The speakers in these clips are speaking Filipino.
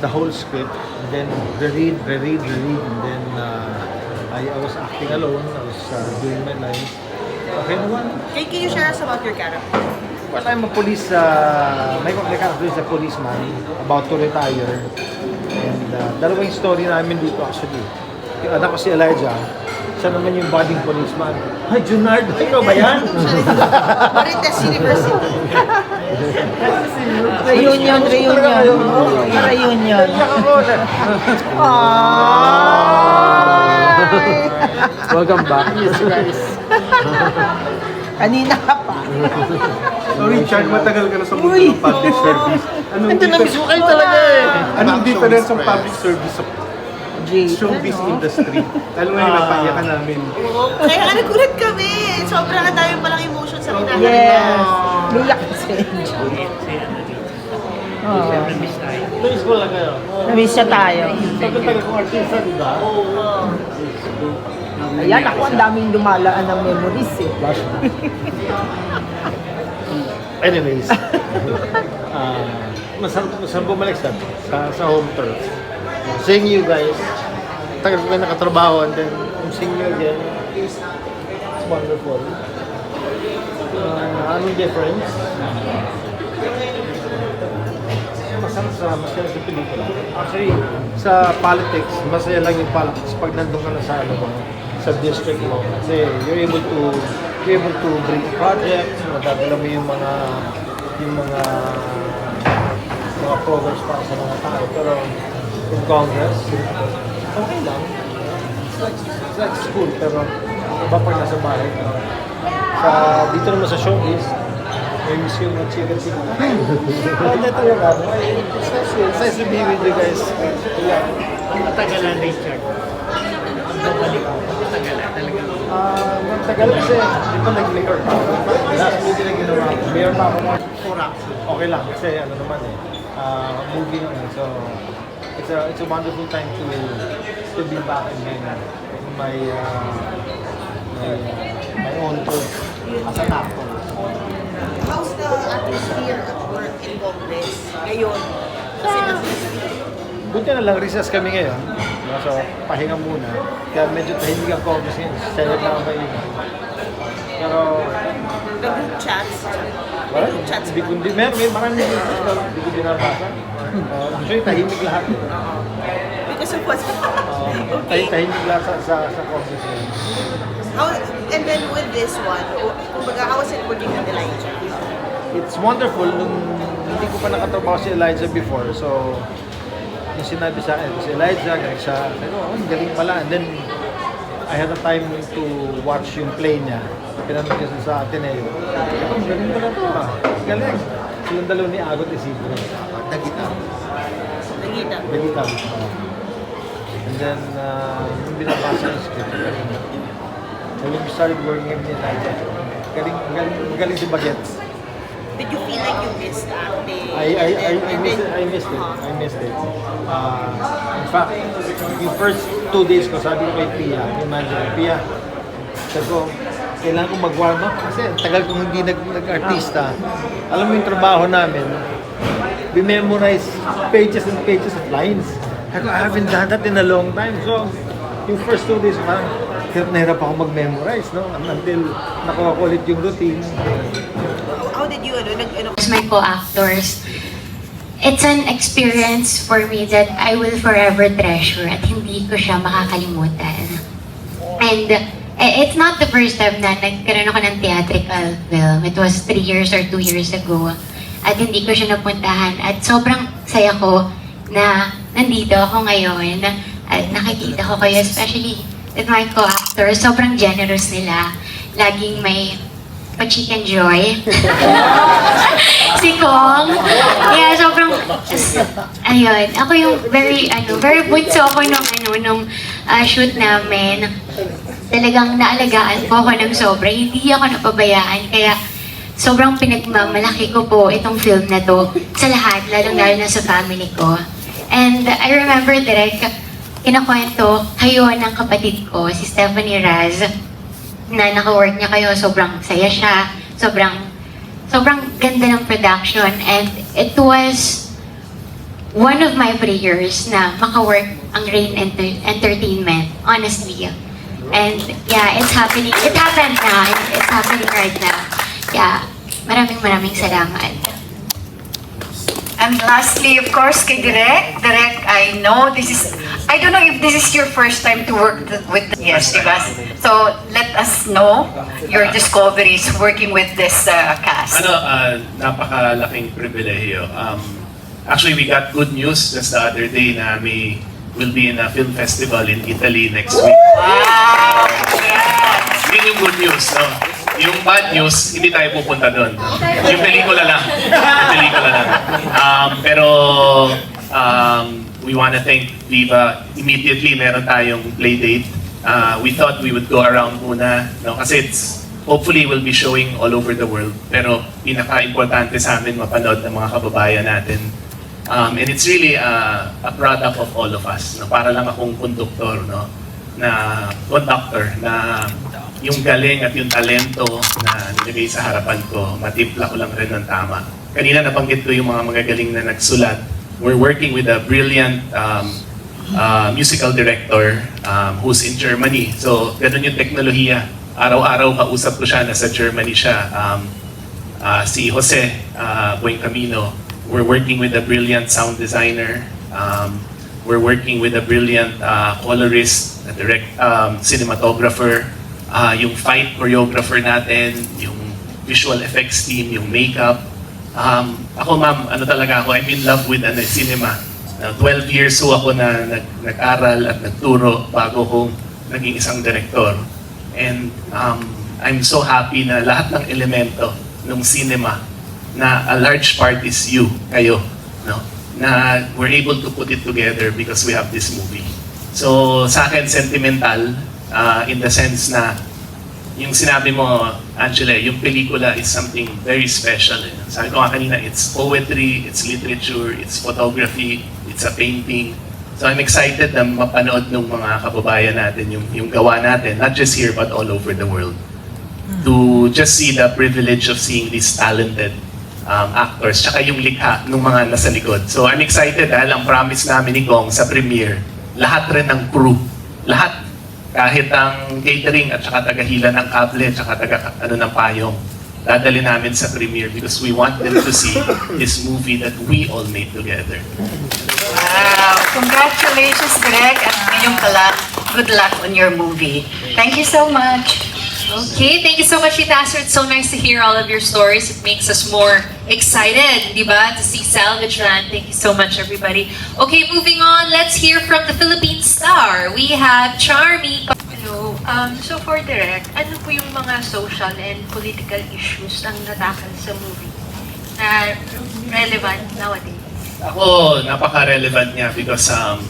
the whole script, and then reread, reread, reread, and then uh, I, I was acting alone. I was uh, doing my lines. Okay naman. Can, can you share us about your character? Well, I'm a police, uh, may may character is a policeman about to retire. And uh, dalawang story namin dito actually. Yung anak ko si Elijah, siya naman yung budding policeman. Ay, Junard, ikaw ba yan? Marites University. Reunion, reunion. Reunion. Welcome back. Yes, guys. Kanina ka pa. So Richard, matagal ka na sa mundo ng public service. Anong Hindi na miss mo kayo talaga eh. Anong difference ng public service sa G. showbiz industry? Lalo ngayon, napaiyak ka namin. Kaya nga nagulat kami. Sobrang ang dami palang emotion sa kinakain Yes. Luyak si Oh, Miss ko lang kayo. namiss siya tayo. Tagal-tagal kong artista, di ba? Ayan, ako ang daming dumalaan ng memories eh. Anyways, uh, masarap, masarap bumalik sa, sa, sa home turf. Seeing you guys, tagal ko kayo nakatrabaho and then I'm seeing you again, it's wonderful. Uh, anong difference? Masarap sa, masaya sa pelikula. Actually, sa politics, masaya lang yung politics pag nandun ka na sa ano mo, sa district mo. Kasi you're able to you're able to bring projects, madadala mo yung mga yung mga mga programs para sa mga tao. Pero in Congress, okay lang. It's like, it's like school, pero iba pag nasa bahay ka. Sa, dito naman sa showbiz, may yung chika-chika. Pero ito yung ano, eh, it's nice, it's nice to be with you guys. Yeah. Matagalan, Richard. Mo, matagalan talaga. Ah, matagal kasi, di ba nag-mayor pa ako? Last movie na ginawa ko, mayor pa ako. Okay lang, kasi ano naman eh, ah, movie naman. So, it's a it's a wonderful time to to be back in my in my uh, my, my own turf as an actor. How's the atmosphere at work in Congress ngayon? Kasi nasa Buti na lang, recess kami ngayon. So, pahinga muna. Kaya medyo tahimik ang Congress ngayon. Senate lang ang maingat. Pero, nag-group chats. wala. Group chats Hindi ko, hindi, may, may maraming group chats pero hindi ko binabasa. Uh, actually, tahimik lahat. Because of what? Uh, okay. tahimik lahat sa, sa, sa Congress ngayon. How, and then with this one, kumbaga, how was it working with Elijah? It's wonderful. Nung hindi ko pa nakatrabaho si Elijah before, so yung sinabi sa akin, si Elijah, galing siya, ko, oh, ang galing pala. And then, I had a time to watch yung play niya. Pinanood ko sa Ateneo. Galing pala to ah. Galing. Silang dalawa ni Agot Isidro. Nagita. Nagita. Nagita. And then, uh, nung binabasa yung script, galing. And when we started working with Elijah, galing, galing, galing si Bagets. Did you feel like you missed acting? I I I, I, missed, I missed it. Uh-huh. I missed it. Uh, in fact, yung first two days ko, sabi ko kay Pia, yung manager ko, Pia, sabi ko, kailangan kong mag-warm up kasi tagal kong hindi nag, nag-artista. Alam mo yung trabaho namin, we memorize pages and pages of lines. Sabi ko, I haven't done that in a long time. So, yung first two days, parang hirap na hirap ako mag-memorize, no? Until nakuha ko ulit yung routine. How did you, ano, nag, ano, as my co-actors, it's an experience for me that I will forever treasure at hindi ko siya makakalimutan. And eh, it's not the first time na nagkaroon ako ng theatrical film. It was three years or two years ago. At hindi ko siya napuntahan. At sobrang saya ko na nandito ako ngayon. At nakikita ko kayo, especially with my co-actors. Sobrang generous nila. Laging may pa-chicken joy. si Kong. Kaya sobrang, ayun, ako yung very, ano, very bunso ako nung, ano, nung ah, shoot namin. Talagang naalagaan po ako ng sobra. Hindi ako napabayaan. Kaya sobrang pinagmamalaki ko po itong film na to sa lahat, lalong-lalo na sa family ko. And I remember direct, kinakwento kayo ng kapatid ko, si Stephanie Raz, na naka-work niya kayo, sobrang saya siya, sobrang sobrang ganda ng production and it was one of my prayers na maka-work ang Rain Enter- Entertainment, honestly. And yeah, it's happening. It happened now. It's happening right now. Yeah, maraming maraming salamat. And lastly, of course, kay Direk. Direk, I know this is, I don't know if this is your first time to work th- with, yes, diba? So, let us know your discoveries working with this uh, cast. Ano, ah, napakalaking pribilehiyo. Um, actually, we got good news just the other day na may will be in a film festival in Italy next week. Wow! Yes! Yun yung good news, no? Yung bad news, hindi tayo pupunta doon. Yung pelikula lang. Yung pelikula lang. Um, pero, um, we wanna thank Viva. Immediately, meron tayong play date. Uh, we thought we would go around muna, no? Kasi it's, hopefully, we'll be showing all over the world. Pero, pinaka-importante sa amin, mapanood ng mga kababayan natin. Um, and it's really uh, a product of all of us. No? Para lang akong conductor, no? na conductor na yung galing at yung talento na nilagay sa harapan ko, matimpla ko lang rin ng tama. Kanina nabanggit ko yung mga magagaling na nagsulat. We're working with a brilliant um, uh, musical director um, who's in Germany. So, ganun yung teknolohiya. Araw-araw kausap ko siya, nasa Germany siya. Um, uh, si Jose uh, Buencamino. We're working with a brilliant sound designer. Um, we're working with a brilliant uh, colorist, a direct um, cinematographer, uh, yung fight choreographer natin, yung visual effects team, yung makeup. Um, ako ma'am, ano talaga ako, I'm in love with ano, cinema. Na 12 years ho ako na nag, nag-aral at nagturo bago ko naging isang director. And um, I'm so happy na lahat ng elemento ng cinema na a large part is you, kayo, no? Na we're able to put it together because we have this movie. So sa akin, sentimental uh, in the sense na yung sinabi mo, Angela, yung pelikula is something very special. Eh. Sabi ko nga kanina, it's poetry, it's literature, it's photography, it's a painting. So I'm excited na mapanood ng mga kababayan natin yung, yung gawa natin, not just here but all over the world. To just see the privilege of seeing these talented um, actors, tsaka yung likha ng mga nasa likod. So I'm excited dahil ang promise namin ni Gong sa premiere, lahat rin ng crew, lahat, kahit ang catering at saka tagahila ng kable at saka taga ano ng payong, dadali namin sa premiere because we want them to see this movie that we all made together. Wow! Congratulations, Direk, at ngayon pala, good luck on your movie. Thank you so much. Okay, thank you so much, Tita Astrid. It's so nice to hear all of your stories. It makes us more excited, di ba, to see Salvage Land. Thank you so much, everybody. Okay, moving on, let's hear from the Philippine star. We have Charmy. Hello. Um, so for Direct, ano po yung mga social and political issues ang natakal sa movie na relevant nowadays? Ako, napaka-relevant niya because um,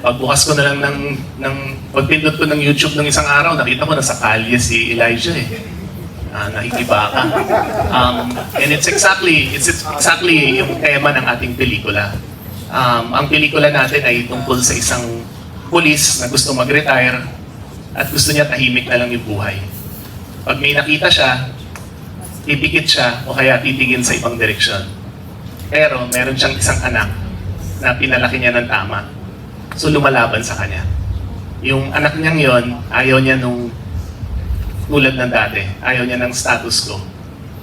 pagbukas ko na lang ng, ng pagpindot ko ng YouTube ng isang araw, nakita ko nasa kalye si Elijah eh. Ah, nakikibaka. Um, and it's exactly, it's exactly yung tema ng ating pelikula. Um, ang pelikula natin ay tungkol sa isang pulis na gusto mag-retire at gusto niya tahimik na lang yung buhay. Pag may nakita siya, titikit siya o kaya titigin sa ibang direksyon. Pero meron siyang isang anak na pinalaki niya ng tama. So lumalaban sa kanya. Yung anak niyang yon ayaw niya nung tulad ng dati. Ayaw niya ng status quo.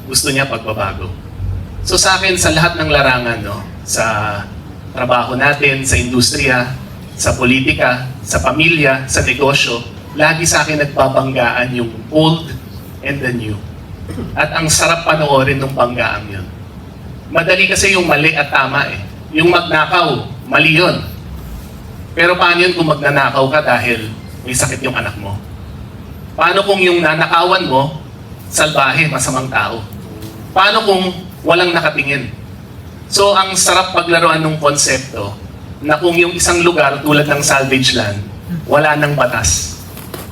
Gusto niya pagbabago. So sa akin, sa lahat ng larangan, no, sa trabaho natin, sa industriya, sa politika, sa pamilya, sa negosyo, lagi sa akin nagbabanggaan yung old and the new. At ang sarap panoorin ng banggaan yun. Madali kasi yung mali at tama eh. Yung magnakaw, mali yun. Pero paano yun kung magnanakaw ka dahil may sakit yung anak mo? Paano kung yung nanakawan mo, salbahe, masamang tao? Paano kung walang nakatingin? So ang sarap paglaruan ng konsepto na kung yung isang lugar tulad ng salvage land, wala nang batas.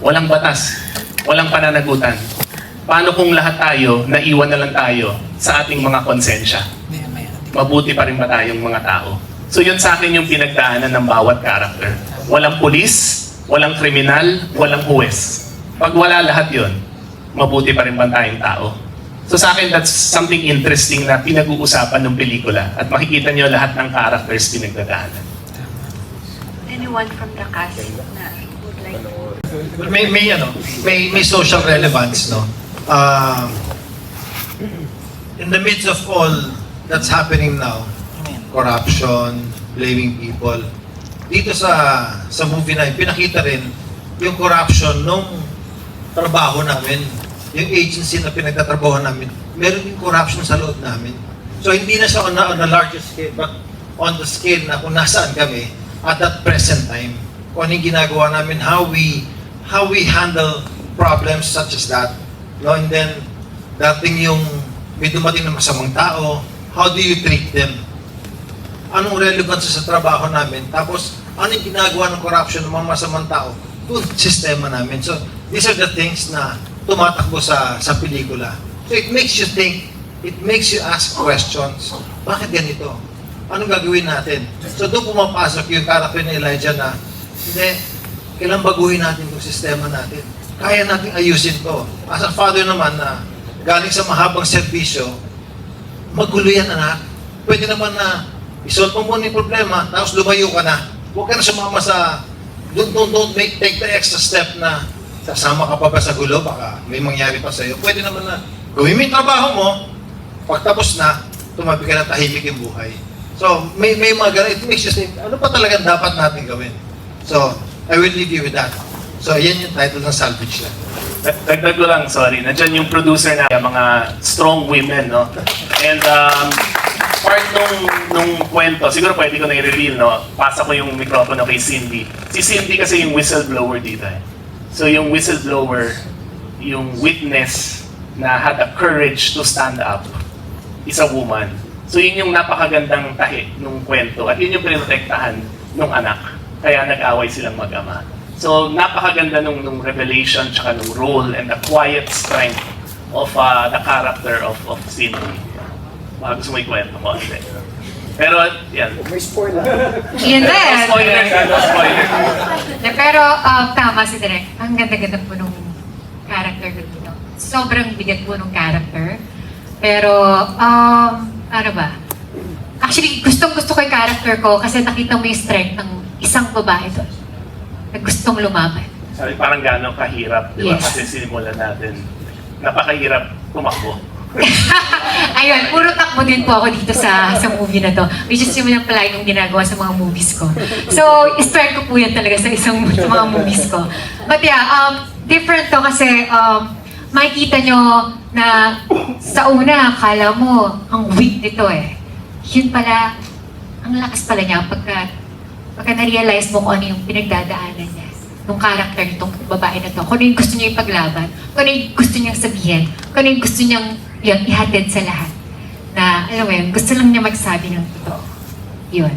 Walang batas. Walang pananagutan. Paano kung lahat tayo, naiwan na lang tayo sa ating mga konsensya? Mabuti pa rin ba tayong mga tao? So yun sa akin yung pinagdaanan ng bawat character. Walang pulis, walang kriminal, walang huwes. Pag wala lahat yun, mabuti pa rin ba tayong tao? So sa akin, that's something interesting na pinag-uusapan ng pelikula. At makikita nyo lahat ng characters pinagdadaanan. Anyone from the cast na would like to may may ano, may may social relevance no. Um, in the midst of all that's happening now, corruption, blaming people. Dito sa sa movie na yun, pinakita rin yung corruption nung trabaho namin, yung agency na pinagtatrabaho namin, meron din corruption sa loob namin. So hindi na siya on a, on a larger scale, but on the scale na kung nasaan kami at that present time. Kung ano yung ginagawa namin, how we how we handle problems such as that. No? And then, dating yung may dumating na masamang tao, how do you treat them? Anong relevance sa trabaho namin? Tapos, ano yung ginagawa ng corruption ng mga masamang tao? Sa sistema namin. So, these are the things na tumatakbo sa sa pelikula. So, it makes you think, it makes you ask questions. Bakit ganito? Anong gagawin natin? So, doon pumapasok yung character ni Elijah na, hindi, kailan baguhin natin itong sistema natin? Kaya natin ayusin to. As a father naman na galing sa mahabang serbisyo, magulo yan anak. Pwede naman na isolve mo muna yung problema, tapos lumayo ka na. Huwag ka na sumama sa, don't, don't, don't make, take the extra step na sasama ka pa ba sa gulo, baka may mangyari pa sa'yo. Pwede naman na gawin mo yung trabaho mo, pagtapos na, tumabi ka na tahimik yung buhay. So, may, may mga ganun, it makes you think, ano pa talagang dapat natin gawin? So, I will leave you with that. So, yan yung title ng Salvage lang. Dag- Dagdag ko lang, sorry. Nandiyan yung producer na mga strong women, no? And um, part nung, nung kwento, siguro pwede ko na i-reveal, no? Pasa ko yung microphone kay Cindy. Si Cindy kasi yung whistleblower dito, eh. So yung whistleblower, yung witness na had the courage to stand up, is a woman. So yun yung napakagandang tahi nung kwento at yun yung pinotektahan nung anak. Kaya nag-away silang mag-ama. So napakaganda nung, nung revelation tsaka nung role and the quiet strength of uh, the character of, of Cindy. Baka gusto mo ikwento mo. Pero yan. Yun No din. spoilers, ah, no spoilers. Na, pero um, tama si Direk. Ang ganda-ganda po nung character ko dito. Sobrang bigat po nung character. Pero, um, ano ba? Actually, gustong-gusto ko yung character ko kasi nakita mo yung strength ng isang babae doon. Na gustong lumaban. Sabi parang gano'ng kahirap, di ba? Yes. Kasi sinimulan natin. Napakahirap tumakbo. Ayun, puro takbo din po ako dito sa sa movie na to. Which is yung pala yung ginagawa sa mga movies ko. So, inspired ko po yan talaga sa isang sa mga movies ko. But yeah, um, different to kasi um, makikita nyo na sa una, akala mo, ang weak nito eh. Yun pala, ang lakas pala niya pagka, pagka na-realize mo kung ano yung pinagdadaanan niya nung character nitong babae na to. Kung ano yung gusto niya ipaglaban, kung ano yung gusto niyang sabihin, kung ano yung gusto niyang yun, ihatid sa lahat. Na, alam mo yun, gusto lang niya magsabi ng totoo. Yun.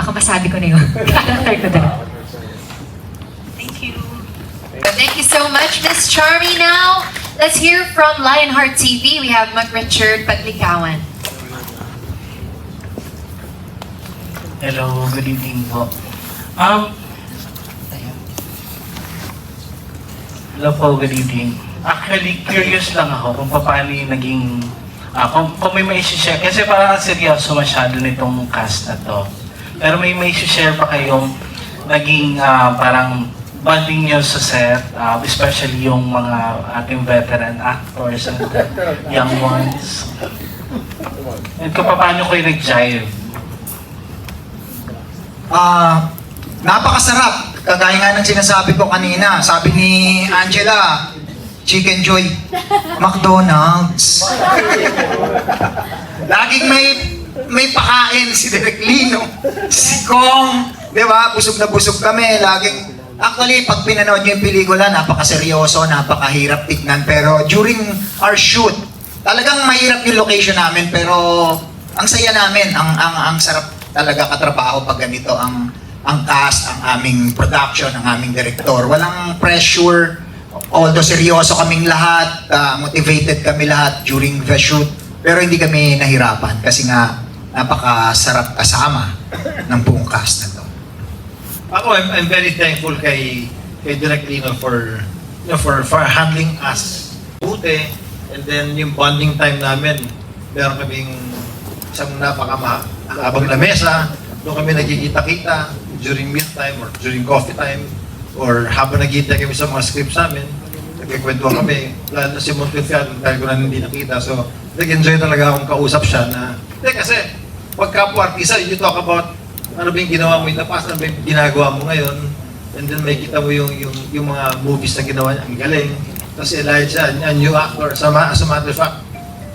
Baka masabi ko na yun. character ko doon. Thank you. Thank you so much, Miss Charmy. Now, let's hear from Lionheart TV. We have Mac Richard Paglikawan. Hello, good evening po. Um. Hello po, good evening. Actually, curious lang ako kung paano yung naging, ah, kung, kung may may share kasi parang ang seryoso masyado nitong cast na to. Pero may may share pa kayong naging ah, parang bonding nyo sa set, ah, especially yung mga ating veteran actors and the young ones. And kung paano kayo nag-jive. Ah, napakasarap. Kagaya nga ng sinasabi ko kanina. Sabi ni Angela, Chicken Joy, McDonald's. Laging may may pakain si Derek Lino, si Kong, di ba? Busog na busog kami. Laging, actually, pag pinanood niyo yung pelikula, napakaseryoso, napakahirap tignan. Pero during our shoot, talagang mahirap yung location namin, pero ang saya namin, ang ang ang sarap talaga katrabaho pag ganito ang ang cast, ang aming production, ang aming director. Walang pressure, although seryoso kaming lahat, ah, motivated kami lahat during the shoot, pero hindi kami nahirapan kasi nga napakasarap kasama ng buong cast na to. Ako, I'm, I'm very thankful kay, kay Direk Lino for, you know, for, for handling us buti And then yung bonding time namin, meron kaming isang napakahabang lamesa, doon kami nagkikita-kita during meal time or during coffee time or habang nagkita kami sa mga scripts namin, nagkikwentuhan kami. Lalo na si Montefian, dahil ko na hindi nakita. So, nag-enjoy talaga akong kausap siya na, eh kasi, pag kapwa-artista, you talk about ano ba yung ginawa mo in the past, ano ba yung ginagawa mo ngayon, and then may kita mo yung, yung, yung mga movies na ginawa niya, ang galing. Tapos Elijah, a new actor. As a, as a matter of fact,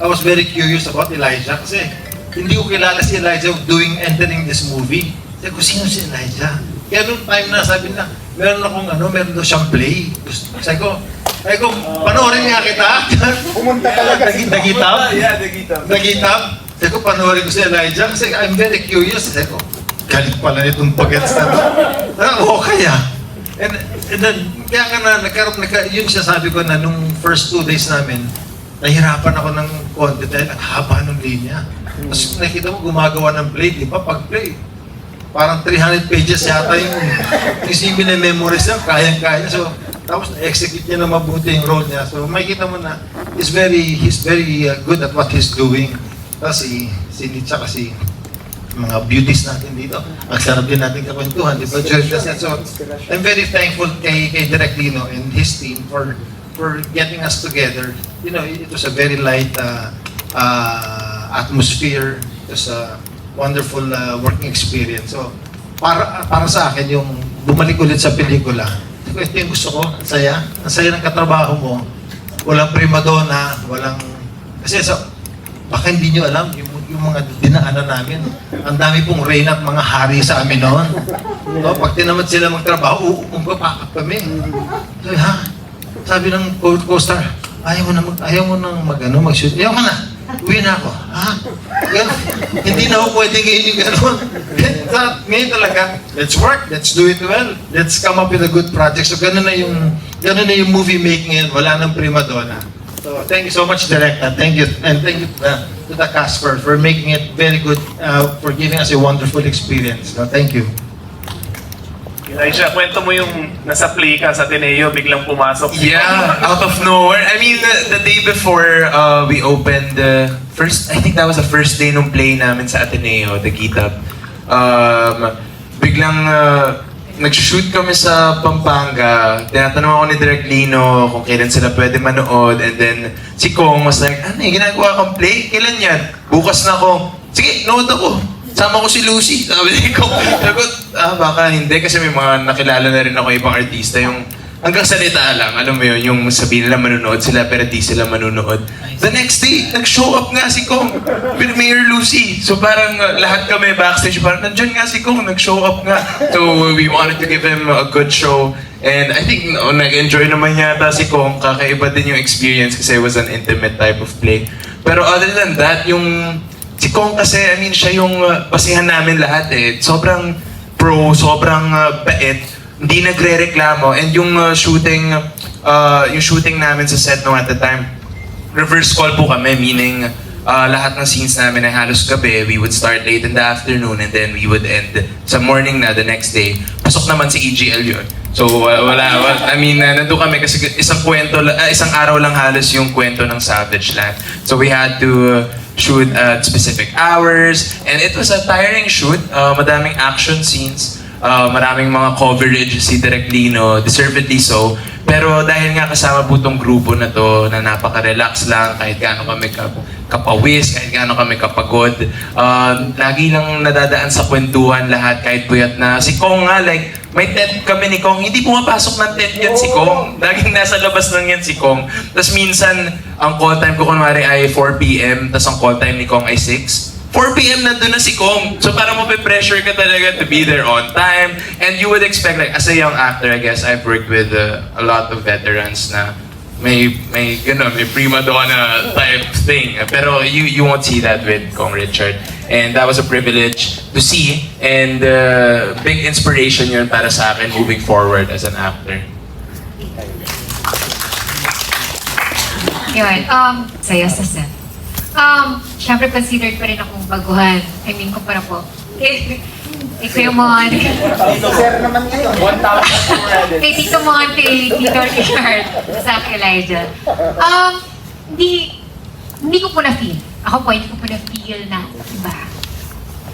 I was very curious about Elijah kasi hindi ko kilala si Elijah doing entering this movie. Sabi ko, sino si Elijah? Kaya nung time na sabi na, meron akong ano, meron daw siyang play. Gusto- Sabi ko, sabi ko, panoorin nga kita. Pumunta talaga si Nagitab? Yeah, nagitab. Nagitab? Sabi ko, panoorin ko si Elijah kasi I'm very curious. Sabi ko, galing pala nitong pagets na to. Ah, okay ah. And, and then, kaya nga na, nagkaroon, nagka, yun siya sabi ko na nung first two days namin, nahirapan ako ng konti dahil ang haba ng linya. Tapos nakita mo gumagawa ng play, di ba? Pag play, parang 300 pages yata yung isipin na memories niya, kayang-kaya. So, tapos na-execute niya na mabuti yung role niya. So, makikita mo na he's very, he's very uh, good at what he's doing. Tapos si, si Nitsa kasi mga beauties natin dito. Ang sarap din natin kakwentuhan, di ba? So, I'm very thankful kay, kay Direk Lino and his team for for getting us together. You know, it was a very light uh, uh, atmosphere. It was a wonderful uh, working experience. So, para para sa akin, yung bumalik ulit sa pelikula, ito yung gusto ko, ang saya. Ang saya ng katrabaho mo. Walang primadonna, walang... Kasi sa, baka hindi nyo alam, yung, yung mga dinaanan namin, ang dami pong reyna at mga hari sa amin noon. No, pag tinamad sila magtrabaho, uumapakap kami. Sabi, ha? Sabi ng co- co-star, ayaw mo na mag, ayaw mo nang mag, ano, mag-shoot. Ayaw ka na. Uwi na ako. Ha? Hindi na ako pwede yung gano'n. Sa- ngayon talaga, let's work, let's do it well, let's come up with a good project. So gano'n na yung, gano'n na yung movie making ngayon, wala nang prima donna. So thank you so much, Director. Thank you, and thank you uh, to the cast for, for making it very good, uh, for giving us a wonderful experience. So, thank you. Elijah, kwento mo yung nasa play ka sa Ateneo, biglang pumasok. Yeah, out of nowhere. I mean, the, the day before uh, we opened the first, I think that was the first day nung play namin sa Ateneo, the Gitab. Um, biglang uh, nag-shoot kami sa Pampanga. Tinatanong ako ni Direk Lino kung kailan sila pwede manood. And then si Kong was like, ano eh, ginagawa kang play? Kailan yan? Bukas na ako. Sige, nood ako. Sama ko si Lucy. Sabi Kong. Sabi ko, ah, baka hindi. Kasi may mga nakilala na rin ako ibang artista. Yung hanggang salita lang, alam mo yun, yung sabihin nila manunood sila pero di sila manunood. The next day, nag-show up nga si Kong with Mayor Lucy. So parang uh, lahat kami backstage, parang nandyan nga si Kong, nag-show up nga. So we wanted to give him a good show. And I think no, nag-enjoy naman yata si Kong. Kakaiba din yung experience kasi it was an intimate type of play. Pero other than that, yung si Kong kasi, I mean, siya yung uh, basihan namin lahat eh. Sobrang pro, sobrang uh, bait. Hindi nagre-reklamo. And yung uh, shooting uh, yung shooting namin sa set nung at the time reverse call po kami meaning uh, lahat ng scenes namin ay halos gabi. We would start late in the afternoon and then we would end sa morning na the next day. Pasok naman si EGL yun. So uh, wala, wala I mean uh, nandun kami kasi isang kwento uh, isang araw lang halos yung kwento ng Savage Land. So we had to uh, shoot at specific hours and it was a tiring shoot uh, madaming action scenes uh, maraming mga coverage si Direk Lino, deservedly so. Pero dahil nga kasama po tong grupo na to na napaka-relax lang kahit gaano kami kap kapawis, kahit gaano kami kapagod. Um, lagi lang nadadaan sa kwentuhan lahat kahit puyat na. Si Kong nga like, may tent kami ni Kong, hindi pumapasok ng tent yan si Kong. Laging nasa labas lang yan si Kong. Tapos minsan, ang call time ko kunwari ay 4pm, tapos ang call time ni Kong ay 6. 4pm nandun na si Kong. So parang mape-pressure ka talaga to be there on time. And you would expect, like, as a young actor, I guess, I've worked with uh, a lot of veterans na may, may, gano'n, may prima donna type thing. Pero you, you won't see that with Kong Richard. And that was a privilege to see. And uh, big inspiration yun para sa akin moving forward as an actor. Yun, um, saya sa set. Um, syempre considered pa rin akong baguhan. I mean, kumpara po. Eh, ito yung mga... Sir naman ngayon. Kay Tito Monte, Tito Richard, sa akin, Elijah. Um, hindi, hindi ko po na-feel. Ako po, ko po na-feel na iba.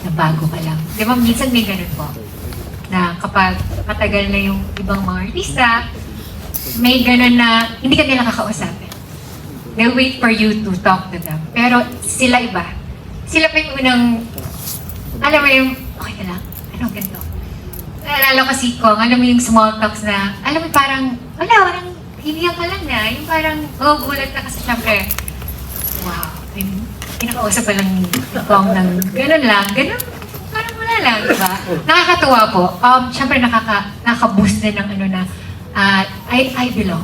Na bago ka lang. Di ba, minsan may ganun po. Na kapag matagal na yung ibang mga artista, may ganun na hindi ka nila kakausapin. They'll wait for you to talk to them. Pero sila iba. Sila pa yung unang, alam mo yung, okay ka lang, ano ganito. Naalala ko si Kong, alam mo yung small talks na, alam mo parang, wala, walang, hiniyan ka lang na. Yung parang, oh, gulat ka kasi syempre, wow, yung kinakausap pa lang Kong ng ganun lang, ganun, parang wala lang, di ba? Nakakatuwa po. Um, syempre nakaka, nakaka-boost din ng ano na, ah, I, I belong.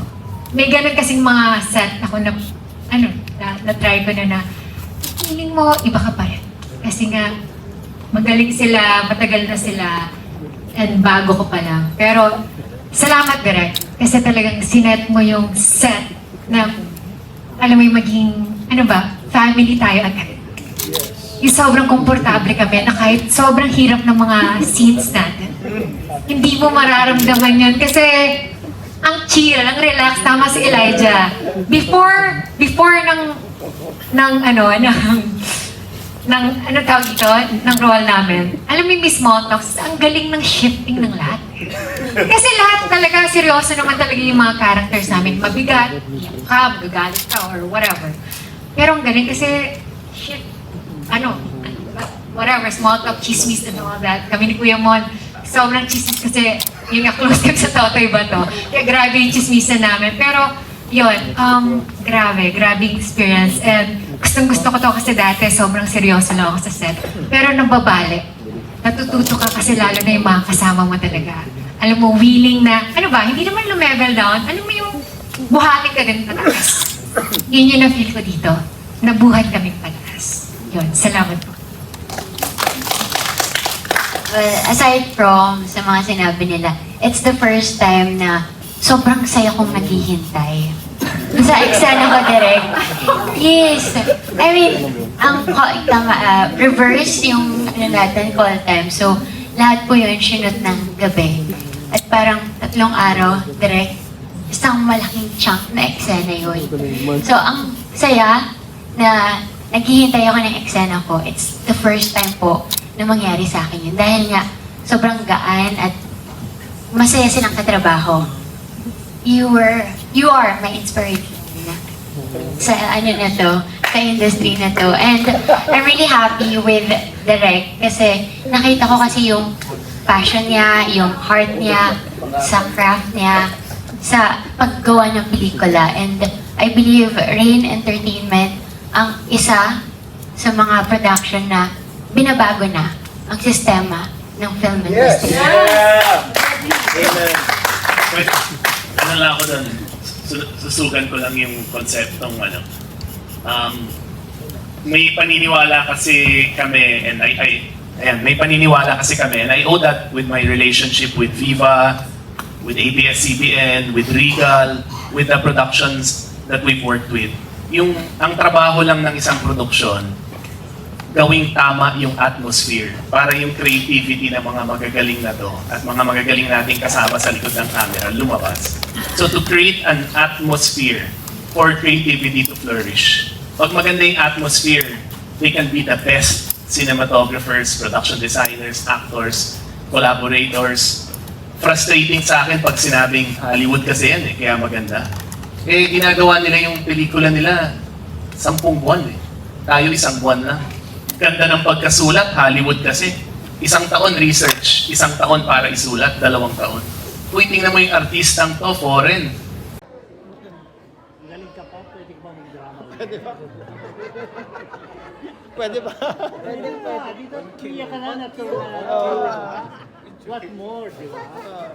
May ganun kasing mga set ako na, ano, na, na-try ko na na, feeling mo, iba ka pa rin. Kasi nga, magaling sila, matagal na sila, and bago ko pa lang. Pero, salamat direct. Kasi talagang sinet mo yung set na, alam mo yung maging, ano ba, family tayo agad. Yung sobrang komportable kami na kahit sobrang hirap ng mga scenes natin, hindi mo mararamdaman yun. Kasi, ang chill, ang relax, tama si Elijah. Before, before ng, ng ano, ng, ng, ano tawag ito, ng role namin. Alam mo yung Small Talks, ang galing ng shifting ng lahat. Kasi lahat talaga, seryoso naman talaga yung mga characters namin. Mabigat, iyak ka, magagalit ka, or whatever. Pero ang galing kasi, shit, ano, whatever, small talk, chismis and all that. Kami ni Kuya Mon, sobrang chismis kasi yung close kami sa Totoy ba to? Kaya grabe yung chismisan namin. Pero, yun, um, grabe, grabe experience. And gustong gusto ko to kasi dati sobrang seryoso lang ako sa set. Pero nababali. Natututo ka kasi lalo na yung mga kasama mo talaga. Alam mo, willing na, ano ba, hindi naman lumevel down. Alam mo yung buhatin ka din pataas. Yun yung na-feel ko dito. Nabuhat kaming pataas. Yun, salamat po. Well, aside from sa mga sinabi nila, it's the first time na sobrang saya kong naghihintay. Sa eksena ko direct. Yes. I mean, ang tama, ah, reverse yung ano natin, call time. So, lahat po yun sinut ng gabi. At parang tatlong araw, direct, isang malaking chunk na eksena yun. So, ang saya na naghihintay ako ng eksena ko, it's the first time po na mangyari sa akin yun. Dahil nga, sobrang gaan at masaya silang katrabaho. You were, you are my inspiration sa ano na to, sa industry na to. And I'm really happy with Direk kasi nakita ko kasi yung passion niya, yung heart niya, sa craft niya, sa paggawa ng pelikula. And I believe Rain Entertainment ang isa sa mga production na binabago na ang sistema ng film industry. Wait, ano lang ako doon, su- susugan ko lang yung konseptong ano. Um, may paniniwala kasi kami and I, I ayan, may paniniwala kasi kami and I owe that with my relationship with Viva, with ABS-CBN, with Regal, with the productions that we've worked with. Yung ang trabaho lang ng isang produksyon, gawing tama yung atmosphere para yung creativity ng mga magagaling na to at mga magagaling nating kasama sa likod ng camera lumabas. So to create an atmosphere for creativity to flourish. Pag maganda yung atmosphere, they can be the best cinematographers, production designers, actors, collaborators. Frustrating sa akin pag sinabing Hollywood kasi yan eh, kaya maganda. Eh, ginagawa nila yung pelikula nila sampung buwan eh. Tayo isang buwan lang. Ganda ng pagkasulat, Hollywood kasi. Isang taon research, isang taon para isulat, dalawang taon. Uy, tingnan mo yung artistang to, foreign. Galing ka pa, pwede ba mag-drama? Pwede ba? Pwede ba? Pwede ba? Dito, iyak ka na, natural na. What more, di ba?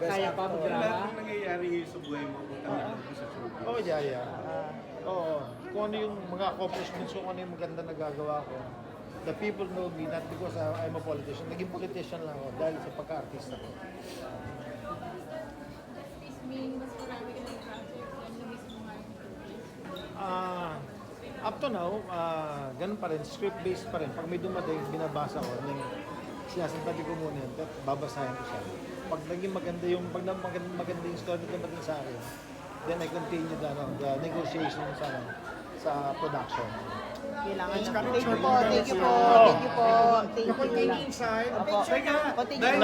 Kaya pa mag-drama? nangyayari sa buhay mo, tama sa showbiz. Oo, yeah, yeah. Oo. Kung ano yung mga accomplishments ko, kung ano yung maganda na gagawa ko. The people know me not because I'm a politician. Naging politician lang ako dahil sa pagka-artista ko. Ah, up to now, ah, ganun pa rin, script-based pa rin. Pag may dumating, binabasa ko, then sinasantabi ko muna yun, babasahin ko siya. Pag naging maganda yung, pag na- maganda, maganda yung story na dumating sa akin, then I continue the, ano, the negotiation sa ano, sa production. Kailangan na. Thank you po, thank you po, thank you po. Thank you. Opo. Opo, thank you.